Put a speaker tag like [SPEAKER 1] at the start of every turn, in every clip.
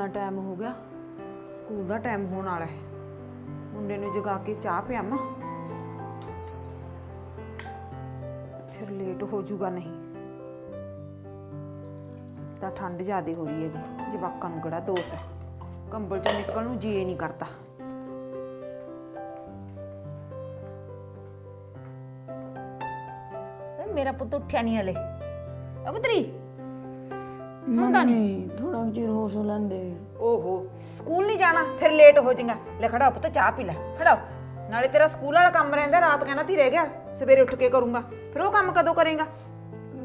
[SPEAKER 1] ਇੰਨਾ ਟਾਈਮ ਹੋ ਗਿਆ? ਸਕੂਲ ਦਾ ਟਾਈਮ ਹੋਣ ਵਾਲਾ ਹੈ। ਮੁੰਡੇ ਨੂੰ ਜਗਾ ਕੇ ਚਾਹ ਪਿਆਵਾਂ? ਫਿਰ ਲੇਟ ਹੋ ਜਾਊਗਾ ਨਹੀਂ। ਤਾਂ ਠੰਡ ਜ਼ਿਆਦੇ ਹੋ ਰਹੀ ਹੈਗੀ। ਜਵਾਕਾਂ ਨੂੰ ਕਿਹੜਾ ਦੋਸ ਹੈ? ਕੰਬਲ ਚੋਂ ਨਿਕਲਣ ਨੂੰ ਜੀ ਨਹੀਂ ਕਰਦਾ। ਮੇਰਾ ਪੁੱਤ ਉੱਠਿਆ ਨਹੀਂ ਹਲੇ। ਅਬਦਰੀ! ਸੁਣਦਾ ਨਹੀਂ
[SPEAKER 2] ਨਹੀਂ ਥੋੜਾ ਚਿਰ ਹੋਸ਼ ਲੈਂਦੇ।
[SPEAKER 1] ਓਹੋ ਸਕੂਲ ਨਹੀਂ ਜਾਣਾ ਫਿਰ ਲੇਟ ਹੋ ਜਾਏਗਾ। ਲੈ ਖੜਾ ਹੋ ਪੁੱਤ ਚਾਹ ਪੀ ਲੈ ਖੜਾ ਹੋ। ਨਾਲੇ ਤੇਰਾ ਸਕੂਲ ਵਾਲਾ ਕੰਮ ਰਹਿੰਦਾ ਰਾਤ ਕਹਿੰਦਾ ਤੀ ਰਹਿ ਗਿਆ ਸਵੇਰੇ ਉੱਠ ਕੇ ਕਰੂੰਗਾ। ਫਿਰ ਉਹ ਕੰਮ ਕਦੋਂ ਕਰੇਗਾ?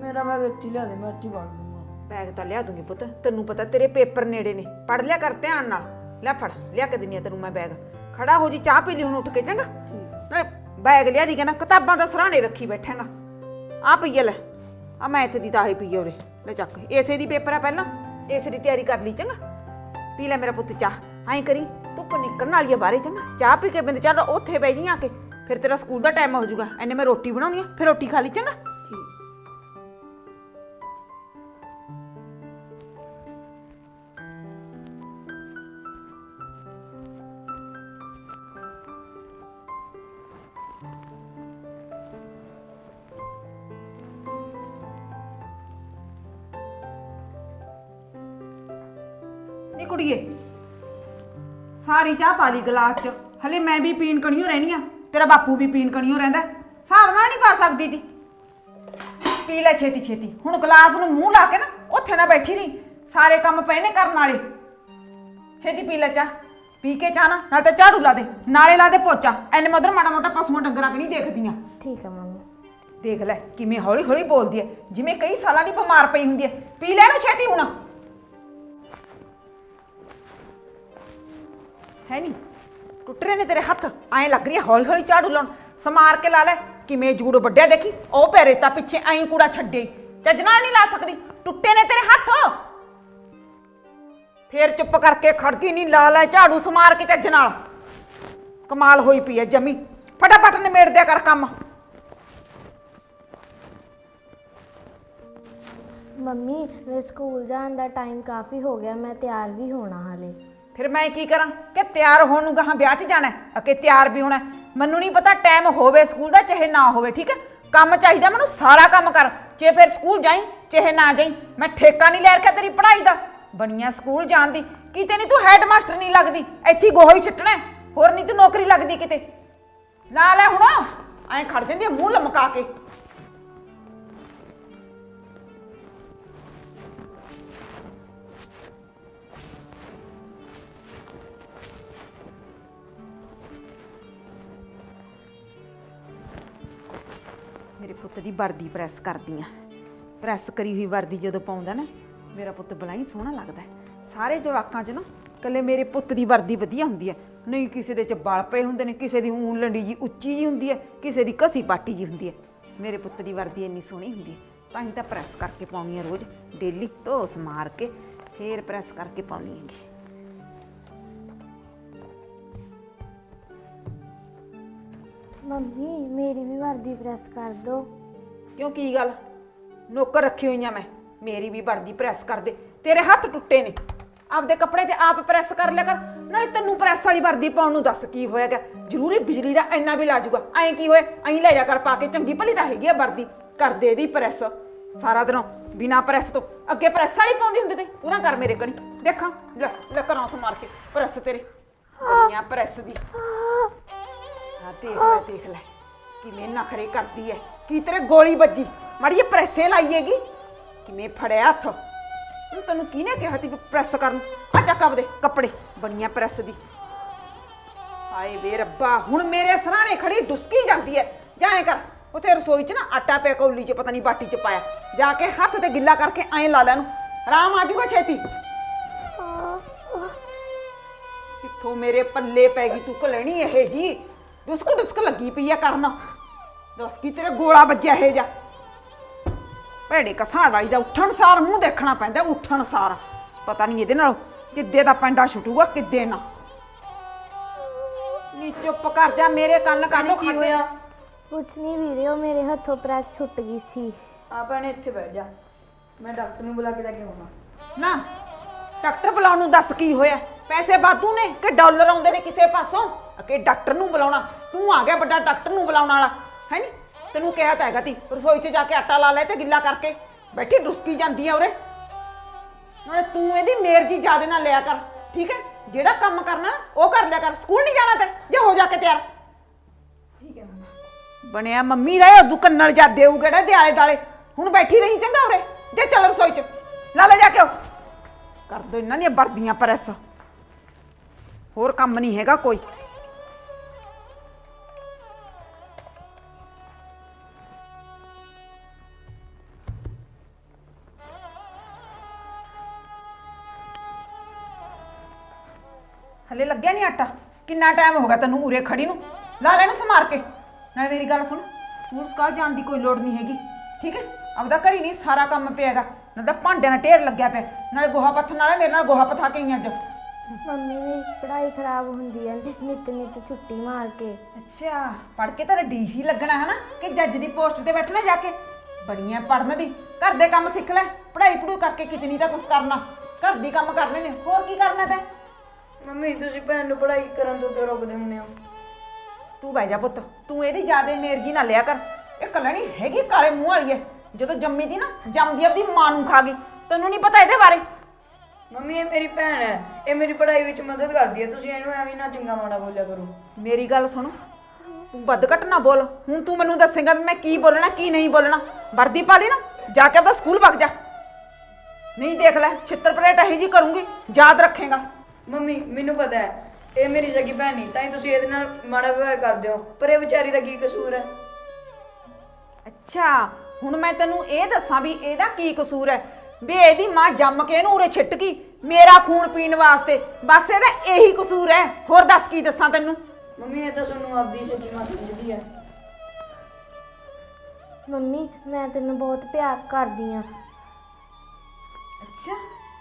[SPEAKER 2] ਮੇਰਾ ਬੈਗ ਇੱਥੇ ਲਿਆ ਦੇ ਮੈਂ ਇੱਥੇ ਪੜ ਲੂੰਗਾ
[SPEAKER 1] ਬੈਗ ਤਾਂ ਲਿਆ ਦੂੰਗੀ ਪੁੱਤ ਤੈਨੂੰ ਪਤਾ ਤੇਰੇ ਪੇਪਰ ਨੇੜੇ ਨੇ ਪੜ ਲਿਆ ਕਰ ਧਿਆਨ ਨਾਲ। ਲੈ ਫੜ ਲਿਆ ਕੇ ਦਿੰਨੀ ਆ ਤੈਨੂੰ ਮੈਂ ਬੈਗ ਖੜਾ ਹੋ ਜੀ ਚਾਹ ਪੀ ਲਈ ਹੁਣ ਉੱਠ ਕੇ ਚੰਗਾ? ਨਾਲੇ ਬੈਗ ਲਿਆ ਦੀ ਕਹਿੰਦਾ ਕਿਤਾਬਾਂ ਦਾ ਸਰਾਣੇ ਰੱਖੀ ਬੈਠਾਂਗਾ। ਆ ਪਈਏ ਲੈ ਆ ਮੈਂ ਇੱਥੇ ਦੀ ਤਾਂ ਆਹੀ ਪਈਏ ਉਰੇ। ਲੈ ਚੱਕ ਏਸੇ ਦੀ ਪੇਪਰ ਆ ਪਹਿਲਾਂ ਏਸੇ ਦੀ ਤਿਆਰੀ ਕਰ ਲਈ, ਚੰਗਾ। ਪੀ ਲੈ ਮੇਰਾ ਪੁੱਤ ਚਾਹ, ਐਂ ਕਰੀ, ਧੁੱਪ ਨਿਕਲਣ ਵਾਲੀ ਆ ਬਾਹਰੇ, ਚੰਗਾ। ਚਾਹ ਪੀ ਕੇ ਬਿੰਦ ਚੱਲ, ਉੱਥੇ ਬਹਿ ਜੀ ਆ ਕੇ, ਫਿਰ ਤੇਰਾ ਸਕੂਲ ਦਾ ਟਾਈਮ ਹੋ ਜਾਊਗਾ, ਐਨੇ ਮੈਂ ਰੋਟੀ ਬਣਾਉਣੀ ਆ, ਫਿਰ ਰੋਟੀ ਖਾ ਲਈ, ਚੰਗਾ। ਸਾਰੀ ਚਾਹ ਪਾ ਲਈ ਗਲਾਸ ਚ। ਹਲੇ ਮੈਂ ਵੀ ਪੀਣ ਕਣੀਓ ਰਹਿਣੀ ਆ ਤੇਰਾ ਬਾਪੂ ਵੀ ਪੀਣ ਕਣੀਓ ਰਹਿੰਦਾ ਹਿਸਾਬ ਨਾਲ ਨਹੀਂ ਪਾ ਸਕਦੀ ਤੀ। ਪੀ ਲੈ ਛੇਤੀ ਛੇਤੀ। ਹੁਣ ਗਲਾਸ ਨੂੰ ਮੂੰਹ ਲਾ ਕੇ ਨਾ ਉੱਥੇ ਨਾ ਬੈਠੀ ਨਹੀਂ ਸਾਰੇ ਕੰਮ ਪਏ ਨੇ ਕਰਨ ਵਾਲੇ। ਛੇਤੀ ਪੀ ਲੈ ਚਾਹ। ਪੀ ਕੇ ਚਾਹ ਨਾ ਨਾਲ ਤਾਂ ਝਾੜੂ ਲਾ ਦੇ। ਨਾਲੇ ਲਾ ਦੇ ਪੋਚਾ। ਐਨੇ ਮੈਂ ਉਧਰ ਮਾੜਾ ਮੋਟਾ ਪਸ਼ੂਆਂ ਡੰਗਰਾਂ ਕਣੀ ਦੇਖਦੀਆਂ?
[SPEAKER 3] ਠੀਕ ਹੈ ਮੰਮੀ।
[SPEAKER 1] ਦੇਖ ਲੈ ਕਿਵੇਂ ਹੌਲੀ ਹੌਲੀ ਬੋਲਦੀ ਹੈ ਜਿਵੇਂ ਕਈ ਸਾਲਾਂ ਦੀ ਬਿਮਾਰ ਪਈ ਹੁੰਦੀ ਹੈ ਪੀ ਲੈ ਨੂੰ ਛੇਤੀ ਹੁਣ। ਹੈ ਨਹੀਂ। ਟੁੱਟ ਰਹੇ ਨੇ ਤੇਰੇ ਹੱਥ, ਐਂ ਲੱਗ ਰਹੀ ਹੈ ਹੌਲੀ ਹੌਲੀ ਝਾੜੂ ਲਾਉਣ। ਸਮਾਰ ਕੇ ਲਾ ਲੈ, ਕਿਵੇਂ ਜੂੜ ਵੱਡਿਆ ਦੇਖੀ, ਉਹ ਪੈਰੇ ਤਾਂ ਪਿੱਛੇ ਐਂ ਕੂੜਾ ਛੱਡੇ। ਚੱਜ ਨਾਲ ਨਹੀਂ ਲਾ ਸਕਦੀ, ਟੁੱਟੇ ਨੇ ਤੇਰੇ ਹੱਥ। ਫੇਰ ਚੁੱਪ ਕਰਕੇ ਖੜਕੀ ਨਹੀਂ ਲਾ ਲੈ ਝਾੜੂ, ਸਮਾਰ ਕੇ ਚੱਜ ਨਾਲ। ਕਮਾਲ ਹੋਈ ਪਈ ਹੈ ਜਮੀ। ਫਟਾਫਟ ਨਿਮੇੜ ਦਿਆ ਕਰ ਕੰਮ।
[SPEAKER 3] ਮੰਮੀ ਵੇ ਸਕੂਲ ਜਾਣ ਦਾ ਟਾਈਮ ਕਾਫੀ ਹੋ ਗਿਆ, ਮੈਂ ਤਿਆਰ ਵੀ ਹੋਣਾ ਹਾਲੇ।
[SPEAKER 1] ਫਿਰ ਮੈਂ ਕੀ ਕਰਾਂ? ਕਿ ਤਿਆਰ ਹੋਣ ਨੂੰ ਗਾਹਾਂ ਵਿਆਹ 'ਚ ਜਾਣਾ ਹੈ, ਅਕੇ ਤਿਆਰ ਵੀ ਹੋਣਾ ਹੈ। ਮੈਨੂੰ ਨਹੀਂ ਪਤਾ ਟਾਈਮ ਹੋਵੇ ਸਕੂਲ ਦਾ ਚਾਹੇ ਨਾ ਹੋਵੇ ਠੀਕ ਹੈ? ਕੰਮ ਚਾਹੀਦਾ ਮੈਨੂੰ ਸਾਰਾ ਕੰਮ ਕਰ। ਜੇ ਫਿਰ ਸਕੂਲ ਜਾਈ ਚਾਹੇ ਨਾ ਜਾਈ ਮੈਂ ਠੇਕਾ ਨਹੀਂ ਲੈ ਰੱਖਿਆ ਤੇਰੀ ਪੜ੍ਹਾਈ ਦਾ। ਬਣੀਆਂ ਸਕੂਲ ਜਾਣ ਦੀ। ਕਿਤੇ ਨਹੀਂ ਤੂੰ ਹੈਡ ਮਾਸਟਰ ਨਹੀਂ ਲੱਗਦੀ। ਇੱਥੇ ਹੀ ਗੋਹਾ ਹੀ ਛੱਟਣਾ ਹੈ। ਹੋਰ ਨਹੀਂ ਤੂੰ ਨੌਕਰੀ ਲੱਗਦੀ ਕਿਤੇ। ਲਾ ਲੈ ਹੁਣ। ਐਂ ਖੜ ਜਾਂਦੀ ਹੈ ਮੂੰਹ ਲਮਕਾ ਕੇ। ਮੇਰੇ ਪੁੱਤ ਦੀ ਵਰਦੀ ਪ੍ਰੈਸ ਕਰਦੀ ਆ। ਪ੍ਰੈਸ ਕਰੀ ਹੋਈ ਵਰਦੀ ਜਦੋਂ ਪਾਉਂਦਾ ਨਾ, ਮੇਰਾ ਪੁੱਤ ਬਲਾਈ ਸੋਹਣਾ ਲੱਗਦਾ ਹੈ। ਸਾਰੇ ਜਵਾਕਾਂ 'ਚ ਨਾ ਕੱਲੇ ਮੇਰੇ ਪੁੱਤ ਦੀ ਵਰਦੀ ਵਧੀਆ ਹੁੰਦੀ ਹੈ। ਨਹੀਂ ਕਿਸੇ ਦੇ 'ਚ ਵਾਲ ਪਏ ਹੁੰਦੇ ਨੇ, ਕਿਸੇ ਦੀ ਊਂ ਲੰਡੀ ਜੀ ਉੱਚੀ ਜੀ ਹੁੰਦੀ ਹੈ, ਕਿਸੇ ਦੀ ਕਸੀ ਪਾਟੀ ਜੀ ਹੁੰਦੀ ਹੈ। ਮੇਰੇ ਪੁੱਤ ਦੀ ਵਰਦੀ ਇੰਨੀ ਸੋਹਣੀ ਹੁੰਦੀ ਹੈ, ਤਾਂ ਹੀ ਤਾਂ ਪ੍ਰੈਸ ਕਰਕੇ ਪਾਉਣੀ ਆ ਰੋਜ਼। ਡੇਲੀ ਧੋਸ ਮਾਰ ਕੇ ਫੇਰ ਪ੍ਰੈਸ ਕਰਕੇ ਪਾਉਣੀ ਹੈਗੀ।
[SPEAKER 3] ਮੰਮੀ, ਮੇਰੀ ਵੀ ਵਰਦੀ ਪ੍ਰੈਸ ਕਰ ਦਿਓ।
[SPEAKER 1] ਕਿਉਂ, ਕੀ ਗੱਲ? ਨੌਕਰ ਰੱਖੀ ਹੋਈਆਂ ਮੈਂ। ਮੇਰੀ ਵੀ ਵਰਦੀ ਪ੍ਰੈਸ ਕਰ ਦੇ। ਤੇਰੇ ਹੱਥ ਟੁੱਟੇ ਨੇ। ਆਪਦੇ ਕੱਪੜੇ ਤੇ ਆਪ ਪ੍ਰੈਸ ਕਰ ਲਿਆ ਕਰ। ਨਾਲੇ ਤੈਨੂੰ ਪ੍ਰੈਸ ਵਾਲੀ ਵਰਦੀ ਪਾਉਣ ਨੂੰ ਦੱਸ ਕੀ ਹੋਏਗਾ ਜ਼ਰੂਰੀ ਬਿਜਲੀ ਦਾ ਇੰਨਾ ਵੀ ਲਾ ਜੂਗਾ ਐਂ ਕੀ ਹੋਏ ਐਂ ਲੈ ਜਾ ਕਰ ਪਾ ਕੇ। ਚੰਗੀ ਭਲੀ ਤਾਂ ਹੈਗੀ ਆ ਵਰਦੀ। ਕਰ ਦੇ ਇਹਦੀ ਪ੍ਰੈਸ ਸਾਰਾ ਦਿਨ ਬਿਨਾ ਪ੍ਰੈਸ ਤੋਂ। ਅੱਗੇ ਪ੍ਰੈਸ ਵਾਲੀ ਪਾਉਂਦੀ ਹੁੰਦੀ ਤੇ। ਪੂਰਾ ਕਰ ਮੇਰੇ ਕਣੀ। ਦੇਖਾਂ। ਲੈ ਲੈ ਕਰਾਂ ਸਮਾਰ ਕੇ। ਪ੍ਰੈਸ ਤੇਰੇ। ਬੜੀਆਂ ਪ੍ਰੈਸ ਦੀ। ਹਾਂ, ਦੇਖ ਲੈ ਦੇਖ ਲੈ। ਕਿਵੇਂ ਨਖਰੇ ਕਰਦੀ ਐ। ਕੀ ਤੇਰੇ ਗੋਲੀ ਵੱਜੀ? ਮਾੜੀ ਪ੍ਰੈਸੇ ਲਾਈਏਗੀ ਕਿਵੇਂ ਫੜਿਆ ਹੱਥ? ਹੁਣ ਤੈਨੂੰ ਕਿਹਨੇ ਕਿਹਾ ਸੀ ਵੀ ਪ੍ਰੈਸ ਕਰਨ? ਆ ਚੱਕ ਆਪਦੇ ਕੱਪੜੇ, ਬਣੀਆਂ ਪ੍ਰੈਸ ਦੀ। ਹਾਏ ਵੇ ਰੱਬਾ, ਹੁਣ ਮੇਰੇ ਸਰਾਣੇ ਖੜੀ ਡੁਸਕੀ ਜਾਂਦੀ ਐ। ਜਾਏ ਕਰ, ਉਥੇ ਰਸੋਈ 'ਚ ਨਾ ਆਟਾ ਪਿਆ ਕੌਲੀ 'ਚ, ਪਤਾ ਨਹੀਂ ਬਾਟੀ 'ਚ ਪਾਇਆ। ਜਾ ਕੇ ਹੱਥ ਤੇ ਗਿੱਲਾ ਕਰਕੇ ਐਂ ਲਾ ਲੈ ਨੂੰ ਆਰਾਮ ਆ ਜਾਊਗਾ ਛੇਤੀ। ਕਿੱਥੋਂ ਮੇਰੇ ਪੱਲੇ ਪੈ ਗਈ ਤੂੰ ਲੈਣੀ ਇਹ ਜੀ ਡੁਸਕ ਡੁਸਕ ਲੱਗੀ ਪਈ ਆ ਕਰਨ। ਦੱਸ ਕੀ ਤੇਰੇ ਗੋਲਾ ਵੱਜਿਆ ਇਹ ਜਾ ਭੈੜੇ ਕਸਾੜ ਵਾਲੀ ਦਾ ਉੱਠਣ ਸਾਰ ਮੂੰਹ ਦੇਖਣਾ ਪੈਂਦਾ ਉੱਠਣ ਸਾਰ। ਪਤਾ ਨਹੀਂ ਇਹਦੇ ਨਾਲ ਕਿੱਦੇ ਦਾ ਪੈਂਡਾ ਛੁੱਟੂਗਾ ਕਿੱਦੇ ਨਾ। ਨੀ ਚੁੱਪ ਕਰ ਜਾ ਮੇਰੇ ਕੰਨ ਕੱਢ
[SPEAKER 2] ਕੀ ਹੋਇਆ?
[SPEAKER 3] ਕੁਛ ਨਹੀਂ ਵੀਰੇ ਉਹ ਮੇਰੇ ਹੱਥੋਂ ਪ੍ਰੈਸ ਛੁੱਟ ਗਈ ਸੀ।
[SPEAKER 2] ਆ ਭੈਣੇ ਇੱਥੇ ਬੈਠ ਜਾ। ਮੈਂ ਡਾਕਟਰ ਨੂੰ ਬੁਲਾ ਕੇ ਲੈ ਕੇ ਆਉਣਾ
[SPEAKER 1] ਨਾ ਡਾਕਟਰ ਬੁਲਾਉਣ ਨੂੰ ਦੱਸ ਕੀ ਹੋਇਆ? ਪੈਸੇ ਵਾਧੂ ਨੇ ਕਿ ਡਾਲਰ ਆਉਂਦੇ ਨੇ ਕਿਸੇ ਪਾਸੋਂ? ਕਿ ਡਾਕਟਰ ਨੂੰ ਬੁਲਾਉਣਾ। ਤੂੰ ਆ ਗਿਆ ਵੱਡਾ ਡਾਕਟਰ ਨੂੰ ਬੁਲਾਉਣ ਵਾਲਾ ਹੈ ਨੀ? ਤੈਨੂੰ ਕਿਹਾ ਤਾਂ ਹੈਗਾ ਤੀ ਰਸੋਈ 'ਚ ਜਾ ਕੇ ਆਟਾ ਲਾ ਲੈ ਤੇ ਗਿੱਲਾ ਕਰਕੇ। ਬੈਠੀ ਡੁਸਕੀ ਜਾਂਦੀ ਆ ਉਰੇ। ਨਾਲੇ ਤੂੰ ਇਹਦੀ ਮੇਰਜੀ ਜਿਆਦੇ ਨਾਲ ਲਿਆ ਕਰ ਠੀਕ ਹੈ? ਜਿਹੜਾ ਕੰਮ ਕਰਨਾ ਉਹ ਕਰ ਲਿਆ ਕਰ। ਸਕੂਲ ਨਹੀਂ ਜਾਣਾ ਤੇ ਜੇ ਹੋ ਜਾ ਕੇ ਤਿਆਰ।
[SPEAKER 2] ਠੀਕ ਹੈ ਮੰਮਾ।
[SPEAKER 1] ਬਣਿਆ ਮੰਮੀ ਦਾ ਉਹ ਦੁਕੰਨਲ ਜਾ ਦੇਊ ਕਿਹੜਾ ਦੇ ਆਲੇ ਦਾਲੇ। ਹੁਣ ਬੈਠੀ ਰਹੀ ਚੰਗਾ ਉਰੇ। ਜੇ ਚੱਲ ਰਸੋਈ ਚ। ਲਾ ਲੈ ਜਾ ਕੇ ਉਹ। ਕਰ ਦੋ ਇਹਨਾਂ ਦੀਆਂ ਵਰਦੀਆਂ ਪ੍ਰੈਸ। ਹੋਰ ਕੰਮ ਨਹੀਂ ਹੈਗਾ ਕੋਈ। ਆਟਾ? ਕਿੰਨਾ ਟਾਈਮ ਹੋ ਗਿਆ ਤੈਨੂੰ ਉਰੇ ਖੜੀ ਨੂੰ? ਲਾ ਲੈ ਇਹਨੂੰ ਸਮਾਰ ਕੇ। ਨਾਲ ਮੇਰੀ ਗੱਲ ਸੁਣ ਸਕੂਲ ਸਕਾਲ ਜਾਣ ਦੀ ਕੋਈ ਲੋੜ ਨਹੀਂ ਹੈਗੀ। ਠੀਕ ਹੈ? ਆਪਦਾ ਘਰੀ ਨਹੀਂ ਸਾਰਾ ਕੰਮ ਪਿਆਗਾ। ਨਾਲ ਤਾਂ ਭਾਂਡਿਆਂ ਦਾ ਢੇਰ ਲੱਗਿਆ ਪਿਆ। ਨਾਲੇ ਗੋਹਾ ਪੱਥਣ ਵਾਲਾ ਮੇਰੇ ਨਾਲ ਗੋਹਾ ਪਥਾ ਕੇ ਆਈ ਅੱਜ।
[SPEAKER 3] ਮੰਮੀ ਦੀ ਪੜ੍ਹਾਈ ਖਰਾਬ ਹੁੰਦੀ ਹੈ ਨਿੱਤ ਨਿੱਤ ਛੁੱਟੀ ਮਾਰ ਕੇ।
[SPEAKER 1] ਅੱਛਾ ਪੜ ਕੇ ਤਾਂ ਡੀਸੀ ਲੱਗਣਾ ਹੈ ਨਾ ਕਿ ਜੱਜ ਦੀ ਪੋਸਟ ਤੇ ਬੈਠਣਾ ਜਾ ਕੇ। ਬੜੀਆਂ ਪੜਨ ਦੀ। ਘਰ ਦੇ ਕੰਮ ਸਿੱਖ ਲੈ। ਪੜ੍ਹਾਈ ਪੜੂ ਕਰਕੇ ਕਿਤਨੀ ਤਾਂ ਕੁਛ ਕਰਨਾ। ਘਰ ਦੀ ਕੰਮ ਕਰਨੇ ਨੇ। ਹੋਰ ਕੀ ਕਰਨਾ ਤੈਂ?
[SPEAKER 2] ਮੰਮੀ ਤੁਸੀਂ ਭੈਣ ਨੂੰ ਪੜ੍ਹਾਈ ਕਰਨ ਤੋਂ ਕਿਉਂ ਰੋਕਦੇ ਹੁੰਦੇ ਹੋ?
[SPEAKER 1] ਤੂੰ ਬਹਿ ਜਾ ਪੁੱਤ ਤੂੰ ਇਹਦੀ ਜਿਆਦੇ ਮੇਰਜੀ ਨਾ ਲਿਆ ਕਰ। ਇਹ ਕਲਣੀ ਹੈਗੀ ਕਾਲੇ ਮੂੰਹ ਵਾਲੀ ਐ ਜਦੋਂ ਜੰਮੀ ਦੀ ਨਾ ਜੰਮਦੀ ਆਪਦੀ ਮਾਂ ਨੂੰ ਖਾ ਗਈ। ਤੈਨੂੰ ਨਹੀਂ ਪਤਾ ਇਹਦੇ ਬਾਰੇ?
[SPEAKER 2] ਮੰਮੀ ਇਹ ਮੇਰੀ ਭੈਣ ਹੈ। ਇਹ ਮੇਰੀ ਪੜ੍ਹਾਈ ਵਿੱਚ ਮਦਦ ਕਰਦੀ ਹੈ। ਤੁਸੀਂ ਇਹਨੂੰ ਐਵੇਂ ਨਾ ਚੰਗਾ ਮਾੜਾ ਬੋਲਿਆ ਕਰੋ।
[SPEAKER 1] ਮੇਰੀ ਗੱਲ ਸੁਣ। ਤੂੰ ਵੱਧ ਘੱਟ ਨਾ ਬੋਲ। ਹੁਣ ਤੂੰ ਮੈਨੂੰ ਦੱਸੇਂਗਾ ਵੀ ਮੈਂ ਕੀ ਬੋਲਣਾ ਕੀ ਨਹੀਂ ਬੋਲਣਾ। ਵਰਦੀ ਪਾ ਲਈ ਨਾ ਜਾ ਕੇ ਆਪਦਾ ਸਕੂਲ ਵਗ ਜਾ। ਨਹੀਂ ਦੇਖ ਲੈ ਛਿੱਤਰ ਪਰੇਟ ਇਹੀ ਜੀ ਕਰੂੰਗੀ ਯਾਦ ਰੱਖੇਗਾ।
[SPEAKER 2] ਮੰਮੀ ਮੈਨੂੰ ਪਤਾ ਹੈ ਇਹ ਮੇਰੀ ਸਗੀ ਭੈਣ ਨਹੀਂ ਤਾਂ ਹੀ ਤੁਸੀਂ ਇਹਦੇ ਨਾਲ ਮਾੜਾ ਵਿਵਹਾਰ ਕਰਦੇ ਹੋ ਪਰ ਇਹ ਵਿਚਾਰੀ ਦਾ ਕੀ ਕਸੂਰ ਹੈ?
[SPEAKER 1] ਅੱਛਾ ਹੁਣ ਮੈਂ ਤੈਨੂੰ ਇਹ ਦੱਸਾਂ ਵੀ ਇਹਦਾ ਕੀ ਕਸੂਰ ਹੈ। ਵੀ ਇਹਦੀ ਮਾਂ ਜੰਮ ਕੇ ਇਹਨੂੰ ਉਰੇ ਛਿੱਟ ਗਈ ਮੇਰਾ ਖੂਨ ਪੀਣ ਵਾਸਤੇ ਬਸ ਇਹਦਾ ਇਹੀ ਕਸੂਰ ਹੈ। ਹੋਰ ਦੱਸ ਕੀ ਦੱਸਾਂ ਤੈਨੂੰ?
[SPEAKER 2] ਮੰਮੀ ਇਹ ਤਾਂ ਤੁਹਾਨੂੰ ਆਪਦੀ ਸਗੀ ਮਾਂ ਸਮਝਦੀ ਹੈ।
[SPEAKER 3] ਮੰਮੀ ਮੈਂ ਤੈਨੂੰ ਬਹੁਤ ਪਿਆਰ ਕਰਦੀ ਆ
[SPEAKER 1] ਅੱਛਾ।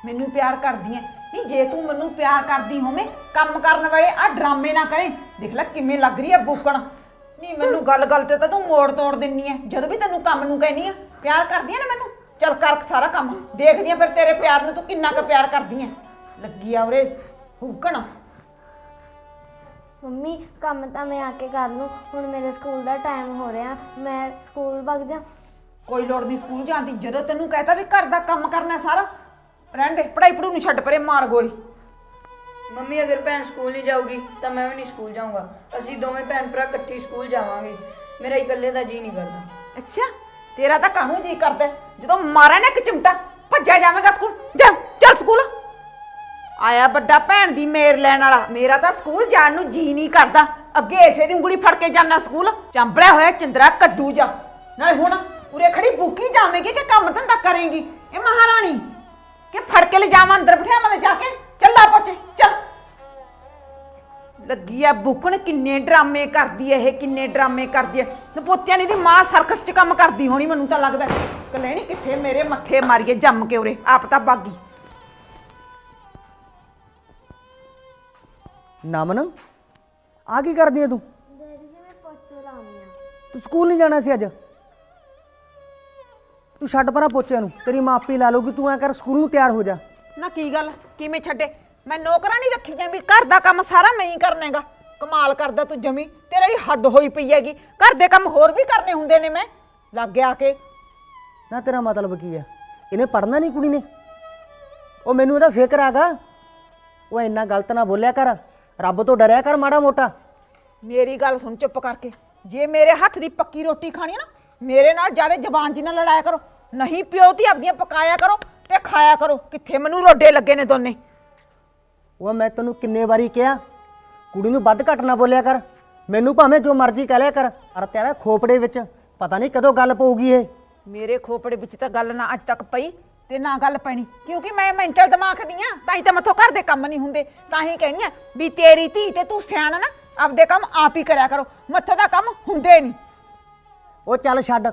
[SPEAKER 1] ਮੈਨੂੰ ਪਿਆਰ ਕਰਦੀ ਐ। ਨਹੀਂ ਜੇ ਤੂੰ ਮੈਨੂੰ ਪਿਆਰ ਕਰਦੀ ਹੋਵੇਂ ਕੰਮ ਕਰਨ ਵੇਲੇ ਆ ਡਰਾਮੇ ਨਾ ਕਰੇ। ਦੇਖ ਲੈ ਕਿਵੇਂ ਲੱਗ ਰਹੀ ਐ ਬੂਕਣ। ਨਹੀਂ ਮੈਨੂੰ ਗੱਲ ਗੱਲ ਤੇ ਤਾਂ ਤੂੰ ਮੋੜ ਤੋੜ ਦਿੰਨੀ ਐ। ਜਦੋਂ ਵੀ ਤੈਨੂੰ ਕੰਮ ਨੂੰ ਕਹਿਨੀ ਆ ਪਿਆਰ ਕਰਦੀ ਐ ਨਾ ਮੈਨੂੰ? ਚੱਲ ਕਰ ਸਾਰਾ ਕੰਮ। ਦੇਖਦੀ ਆ ਫਿਰ ਤੇਰੇ ਪਿਆਰ ਨੂੰ ਤੂੰ ਕਿੰਨਾ ਕੁ ਪਿਆਰ ਕਰਦੀ ਐ। ਲੱਗੀ ਆ ਉਰੇ ਹੁਕਣ
[SPEAKER 3] ਮੰਮੀ ਕੰਮ ਤਾਂ ਮੈਂ ਆ ਕੇ ਕਰ ਲੂੰ। ਹੁਣ ਮੇਰੇ ਸਕੂਲ ਦਾ ਟਾਈਮ ਹੋ ਰਿਹਾ। ਮੈਂ ਸਕੂਲ ਵਗ ਜਾ।
[SPEAKER 1] ਕੋਈ ਲੋੜ ਨਹੀਂ ਸਕੂਲ ਜਾਣ ਦੀ। ਜਦੋਂ ਤੈਨੂੰ ਕਹਤਾ ਵੀ ਘਰ ਦਾ ਕੰਮ ਕਰਨਾ ਸਾਰਾ ਰਹਿਣ ਦੇ ਪੜਾਈ ਪੜੂ ਨੂੰ ਛੱਡ ਪਰੇ ਮਾਰ ਗੋਲੀ।
[SPEAKER 2] ਮੰਮੀ ਅਗਰ ਭੈਣ ਸਕੂਲ ਨਹੀਂ ਜਾਊਗੀ ਤਾਂ ਮੈਂ ਵੀ ਨਹੀਂ ਸਕੂਲ ਜਾਊਂਗਾ। ਅਸੀਂ ਦੋਵੇਂ ਭੈਣ ਭਰਾ ਇਕੱਠੇ ਸਕੂਲ ਜਾਵਾਂਗੇ। ਮੇਰਾ ਇਕੱਲੇ ਦਾ ਜੀ ਨਹੀਂ ਕਰਦਾ।
[SPEAKER 1] ਅੱਛਾ ਤੇਰਾ ਤਾਂ ਕਾਹਨੂੰ ਜੀ ਕਰਦਾ? ਹੈ? ਜਦੋਂ ਮਾਰਿਆ ਨਾ ਇੱਕ ਚਿਮਟਾ ਭੱਜਿਆ ਜਾਵੇਂਗਾ ਸਕੂਲ। ਜਾ ਚੱਲ ਸਕੂਲ। ਆਇਆ ਵੱਡਾ ਭੈਣ ਦੀ ਮੇਰ ਲੈਣ ਵਾਲਾ। ਮੇਰਾ ਤਾਂ ਸਕੂਲ ਜਾਣ ਨੂੰ ਜੀ ਨਹੀਂ ਕਰਦਾ। ਅੱਗੇ ਇਸੇ ਦੀ ਉਂਗਲੀ ਫੜ ਕੇ ਜਾਣਾ ਸਕੂਲ। ਚੰਬੜਿਆ ਹੋਇਆ ਚੰਦਰਾ ਕੱਦੂ ਜਾ। ਨਾਲ ਹੁਣ ਉਰੇ ਖੜੀ ਬੁੱਕੀ ਜਾਵੇਂਗੀ ਕਿ ਕੰਮ ਧੰਦਾ ਕਰੇਂਗੀ। ਇਹ ਮਹਾਰਾਣੀ। ਕਿ ਫੜ ਕੇ ਲੈ ਜਾਵਾਂ ਅੰਦਰ ਬਿਠਾਵਾਂ ਲੈ ਜਾ ਕੇ? ਚੱਲਾ ਪੋਚੇ ਚੱਲ। ਲੱਗੀ ਆ ਬੁਕਣ ਕਿੰਨੇ ਡਰਾਮੇ ਕਰਦੀ ਐ ਇਹ ਕਿੰਨੇ ਡਰਾਮੇ ਕਰਦੀ ਐ ਨਪੋਤਿਆਂ ਦੀ ਮਾਂ ਸਰਕਸ 'ਚ ਕੰਮ ਕਰਦੀ ਹੋਣੀ ਮੈਨੂੰ ਤਾਂ ਲੱਗਦਾ। ਕਲੈਣੀ ਕਿੱਥੇ ਮੇਰੇ ਮੱਥੇ ਮਾਰੀਏ ਜੰਮ ਕੇ ਉਰੇ? ਆਪ ਤਾਂ ਬਾਗੀ।
[SPEAKER 4] ਨਮਨ ਆ ਕੀ ਕਰਦੀ ਹੈ ਤੂੰ?
[SPEAKER 3] ਡੈਡੀ ਜੀ ਮੈਂ ਪੋਚੇ ਲਾਉਣੀ ਆ।
[SPEAKER 4] ਤੂੰ ਸਕੂਲ ਨਹੀਂ ਜਾਣਾ ਸੀ ਅੱਜ? ਤੂੰ ਛੱਡ ਪਰਾਂ ਪੋਚਿਆਂ ਨੂੰ। ਤੇਰੀ ਮਾਂ ਆਪੇ ਲਾ ਲਊਗੀ ਤੂੰ ਐ ਕਰ ਸਕੂਲ ਨੂੰ ਤਿਆਰ ਹੋ ਜਾ।
[SPEAKER 1] ਨਾ ਕੀ ਗੱਲ? ਕਿਵੇਂ ਛੱਡੇ? ਮੈਂ ਨੌਕਰਾਂ ਨਹੀਂ ਰੱਖੀ ਜਾਂ ਵੀ ਘਰ ਦਾ ਕੰਮ ਸਾਰਾ ਮੈਂ ਹੀ ਕਰਨਾ ਹੈਗਾ। ਕਮਾਲ ਕਰਦਾ ਤੂੰ ਜਮੀ। ਤੇਰੇ ਲਈ ਹੱਦ ਹੋਈ ਪਈ ਹੈਗੀ। ਘਰ ਦੇ ਕੰਮ ਹੋਰ ਵੀ ਕਰਨੇ ਹੁੰਦੇ ਨੇ ਮੈਂ। ਲੱਗ ਗਿਆ ਕੇ।
[SPEAKER 4] ਨਾ ਤੇਰਾ ਮਤਲਬ ਕੀ ਹੈ ਇਹਨੇ ਪੜਨਾ ਨਹੀਂ ਕੁੜੀ ਨੇ। ਉਹ ਮੈਨੂੰ ਇਹਦਾ ਫਿਕਰ ਆਗਾ ਉਹ ਇੰਨਾ ਗਲਤ ਨਾ ਬੋਲਿਆ ਕਰ। ਰੱਬ ਤੋਂ ਡਰਿਆ ਕਰ ਮਾੜਾ ਮੋਟਾ।
[SPEAKER 1] ਮੇਰੀ ਗੱਲ ਸੁਣ ਚੁੱਪ ਕਰਕੇ। ਜੇ ਮੇਰੇ ਹੱਥ ਦੀ ਪੱਕੀ ਰੋਟੀ ਖਾਣੀ ਹੈ ਨਾ ਮੇਰੇ ਨਾਲ ਜ਼ਿਆਦਾ ਜ਼ਬਾਨ ਜੀ ਨਾਲ ਲੜਾਇਆ ਕਰੋ। ਨਹੀਂ ਪਿਓ ਧੀ ਆਪਦੀਆਂ ਪਕਾਇਆ ਕਰੋ ਤੇ ਖਾਇਆ ਕਰੋ। ਕਿੱਥੇ ਮੈਨੂੰ ਰੋਡੇ ਲੱਗੇ ਨੇ ਦੋਨੇ?
[SPEAKER 4] ਉਹ ਮੈਂ ਤੈਨੂੰ ਕਿੰਨੇ ਵਾਰੀ ਕਿਹਾ ਕੁੜੀ ਨੂੰ ਵੱਧ ਘੱਟ ਨਾ ਬੋਲਿਆ ਕਰ। ਮੈਨੂੰ ਭਾਵੇਂ ਜੋ ਮਰਜ਼ੀ ਕਹਿ ਲਿਆ ਕਰ ਪਰ ਤੇਰਾ ਖੋਪੜੇ ਵਿੱਚ ਪਤਾ ਨਹੀਂ ਕਦੋਂ ਗੱਲ ਪਊਗੀ ਇਹ।
[SPEAKER 1] ਮੇਰੇ ਖੋਪੜੇ ਵਿੱਚ ਤਾਂ ਗੱਲ ਨਾ ਅੱਜ ਤੱਕ ਪਈ ਤੇ ਨਾ ਗੱਲ ਪੈਣੀ। ਕਿਉਂਕਿ ਮੈਂ ਮੈਂਟਲ ਦਿਮਾਗ ਦੀ ਆ ਤਾਂ ਹੀ ਤਾਂ ਮੈਥੋਂ ਘਰ ਦੇ ਕੰਮ ਨਹੀਂ ਹੁੰਦੇ। ਤਾਂ ਹੀ ਕਹਿੰਦੀ ਆ ਵੀ ਤੇਰੀ ਧੀ ਤੇ ਤੂੰ ਸਿਆਣਾ ਨਾ ਆਪਦੇ ਕੰਮ ਆਪ ਹੀ ਕਰਿਆ ਕਰੋ। ਮੈਥੋਂ ਦਾ ਕੰਮ ਹੁੰਦੇ ਨਹੀਂ।
[SPEAKER 4] ਉਹ ਚੱਲ ਛੱਡ,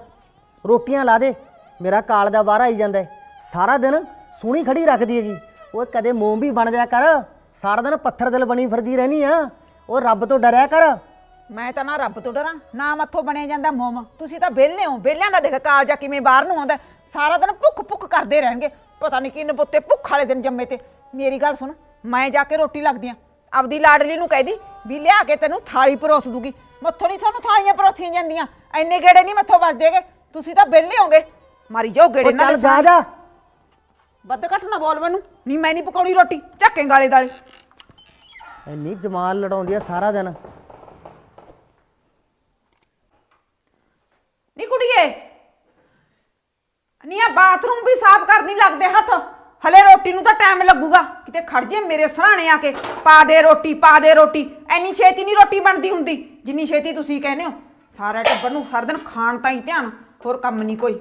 [SPEAKER 4] ਰੋਟੀਆਂ ਲਾ ਦੇ, ਮੇਰਾ ਕਾਲ ਦਾ ਬਾਹਰ ਆਈ ਜਾਂਦਾ ਹੈ। ਸਾਰਾ ਦਿਨ ਸੋਹਣੀ ਖੜੀ ਰੱਖਦੀ ਹੈਗੀ। ਉਹ ਕਦੇ ਮੋਮ ਵੀ ਬਣ ਜਾ ਕਰ, ਸਾਰਾ ਦਿਨ ਪੱਥਰ ਦਿਲ ਬਣੀ ਫਿਰਦੀ ਰਹਿਣੀ ਆ। ਉਹ ਰੱਬ ਤੋਂ ਡਰਿਆ ਕਰ।
[SPEAKER 1] ਮੈਂ ਤਾਂ ਨਾ ਰੱਬ ਤੋਂ ਡਰਾਂ, ਨਾ ਮੱਥੋਂ ਬਣਿਆ ਜਾਂਦਾ ਮੋਮ। ਤੁਸੀਂ ਤਾਂ ਵਿਹਲੇ ਹੋ, ਵਿਹਲਿਆਂ ਦਾ ਦੇਖ ਕਾਲਜਾ ਕਿਵੇਂ ਬਾਹਰ ਨੂੰ ਆਉਂਦਾ ਸਾਰਾ ਦਿਨ ਭੁੱਖ ਭੁੱਖ ਕਰਦੇ ਰਹਿਣਗੇ। ਪਤਾ ਨਹੀਂ ਕਿੰਨੇ ਪੁੱਤੇ ਭੁੱਖ ਵਾਲੇ ਦਿਨ ਜੰਮੇ ਤੇ। ਮੇਰੀ ਗੱਲ ਸੁਣ, ਮੈਂ ਜਾ ਕੇ ਰੋਟੀ ਲੱਗਦੀ ਆ। ਆਪਦੀ ਲਾਡਲੀ ਨੂੰ ਕਹਿਦੀ ਵੀ ਲਿਆ ਕੇ ਤੈਨੂੰ ਥਾਲੀ ਪਰੋਸ ਦੂਗੀ। ਮੱਥੋਂ ਨਹੀਂ ਤੁਹਾਨੂੰ ਥਾਲੀਆਂ ਪਰੋਸੀਆਂ ਜਾਂਦੀਆਂ। ਐਨੇ ਗੇੜੇ ਨਹੀਂ ਮੱਥੋਂ ਵੱਜਦੇਗੇ ਤੁਸੀਂ ਤਾਂ ਵਿਹਲੇ ਹੋਗੇ। ਮਾਰੀ ਜਾਓ ਗੇੜੇ
[SPEAKER 4] ਉਹ
[SPEAKER 1] ਨਾਲ
[SPEAKER 4] ਚੱਲ ਜਾ ਜਾ।
[SPEAKER 1] ਵੱਧ ਘੱਟ ਨਾ ਬੋਲ ਮੈਨੂੰ। ਨਹੀਂ ਮੈਂ ਨਹੀਂ ਪਕਾਉਣੀ ਰੋਟੀ। ਝੱਕੇ ਗਾਲੇ ਦਾਲੇ।
[SPEAKER 4] ਇੰਨੀ ਜਮਾਲ ਲੜਾਉਂਦੀ ਆ ਸਾਰਾ ਦਿਨ।
[SPEAKER 1] ਨੀ ਕੁੜੀਏ। ਨੀ ਆ ਬਾਥਰੂਮ ਵੀ ਸਾਫ਼ ਕਰਨੀ ਲੱਗਦੇ ਹੱਥ। ਹਲੇ ਰੋਟੀ ਨੂੰ ਤਾਂ ਟਾਈਮ ਲੱਗੂਗਾ। ਕਿਤੇ ਖੜ ਜੇ ਮੇਰੇ ਸਰਾਣੇ ਆ ਕੇ। ਪਾ ਦੇ ਰੋਟੀ, ਪਾ ਦੇ ਰੋਟੀ। ਐਨੀ ਛੇਤੀ ਨਹੀਂ ਰੋਟੀ ਬਣਦੀ ਹੁੰਦੀ। ਜਿੰਨੀ ਛੇਤੀ ਤੁਸੀਂ ਕਹਿੰਦੇ ਹੋ। ਸਾਰਾ ਟੱਬਰ ਨੂੰ ਸਾਰਾ ਦਿਨ ਖਾਣ ਤਾਂ ਹੀ ਧਿਆਨ। ਹੋਰ ਕੰਮ ਨਹੀਂ ਕੋਈ।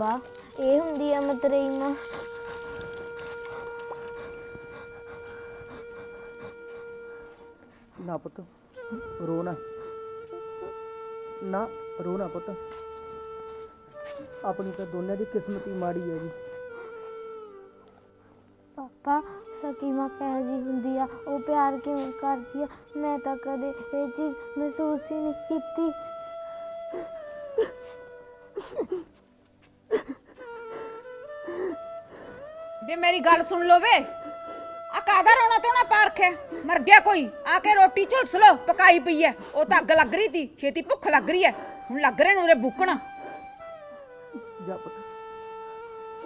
[SPEAKER 3] ਅੱਬਾ ਇਹ ਹੁੰਦੀ ਆ ਮਤਰੇਈ ਮਾਂ
[SPEAKER 4] ਨਾ ਪੁੱਤ ਰੋ ਨਾ। ਨਾ ਰੋ ਨਾ ਪੁੱਤ। ਆਪਣੀ ਤਾਂ ਦੋਨਾਂ ਦੀ ਕਿਸਮਤ ਹੀ ਮਾੜੀ ਹੈ ਜੀ।
[SPEAKER 3] ਪਾਪਾ ਸਕੀ ਮਾਂ ਕਹਿ ਜੀ ਹੁੰਦੀ ਆ? ਉਹ ਪਿਆਰ ਕਿਉਂ ਕਰਦੀ ਆ? ਮੈਂ ਤਾਂ ਕਦੇ ਇਹ ਚੀਜ਼ ਮਹਿਸੂਸ ਹੀ ਨਹੀਂ ਕੀਤੀ।
[SPEAKER 1] ਵੇ ਮੇਰੀ ਗੱਲ ਸੁਣ ਲੋ ਵੇ ਆ ਕਾਦਾ ਰੋਣਾ ਤੋਣਾ ਪਾਰਖ ਹੈ? ਮਰ ਗਿਆ ਕੋਈ, ਆ ਕੇ ਰੋਟੀ ਝੁਲਸ ਲੋ ਪਕਾਈ ਪਈ ਐ ਉਹ ਤਾਂ ਅੱਗ ਲੱਗ ਰਹੀ ਤੀ ਛੇਤੀ ਭੁੱਖ ਲੱਗ ਰਹੀ ਐ ਹੁਣ ਲੱਗ ਰਹੇ ਨੂੰ ਉਰੇ ਬੁੱਕਣਾ।
[SPEAKER 4] ਜਾ ਪੁੱਤ,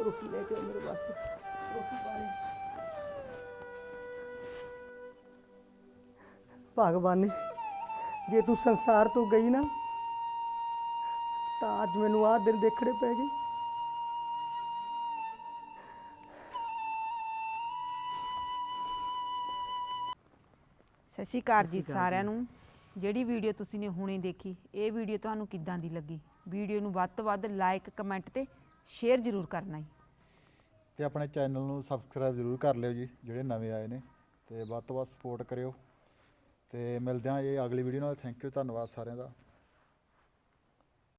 [SPEAKER 4] ਰੋਟੀ ਲੈ ਕੇ ਆ ਮੇਰੇ ਵਾਸਤੇ ਰੋਟੀ ਪਾ ਭਗਵਾਨ ਨੇ, ਜੇ ਤੂੰ ਸੰਸਾਰ ਤੋਂ ਗਈ ਨਾ, ਤਾਂ ਅੱਜ ਮੈਨੂੰ ਆਹ ਦਿਨ ਦੇਖਣੇ ਪੈ ਗਏ।
[SPEAKER 1] ਸਤਿ ਸ਼੍ਰੀ ਅਕਾਲ ਜੀ ਸਾਰਿਆਂ ਨੂੰ। ਜਿਹੜੀ ਵੀਡੀਓ ਤੁਸੀਂ ਨੇ ਹੁਣੇ ਦੇਖੀ ਇਹ ਵੀਡੀਓ ਤੁਹਾਨੂੰ ਕਿੱਦਾਂ ਦੀ ਲੱਗੀ? ਵੀਡੀਓ ਨੂੰ ਵੱਧ ਤੋਂ ਵੱਧ ਲਾਈਕ ਕਮੈਂਟ ਤੇ ਸ਼ੇਅਰ ਜ਼ਰੂਰ ਕਰਨਾ ਜੀ।
[SPEAKER 5] ਤੇ ਆਪਣੇ ਚੈਨਲ ਨੂੰ ਸਬਸਕ੍ਰਾਈਬ ਜ਼ਰੂਰ ਕਰ ਲਿਓ ਜੀ ਜਿਹੜੇ ਨਵੇਂ ਆਏ ਨੇ। ਤੇ ਵੱਧ ਤੋਂ ਵੱਧ ਸਪੋਰਟ ਕਰਿਓ। ਤੇ ਮਿਲਦੇ ਹਾਂ ਇਹ ਅਗਲੀ ਵੀਡੀਓ ਨਾਲ। ਥੈਂਕ ਯੂ ਧੰਨਵਾਦ ਸਾਰਿਆਂ ਦਾ।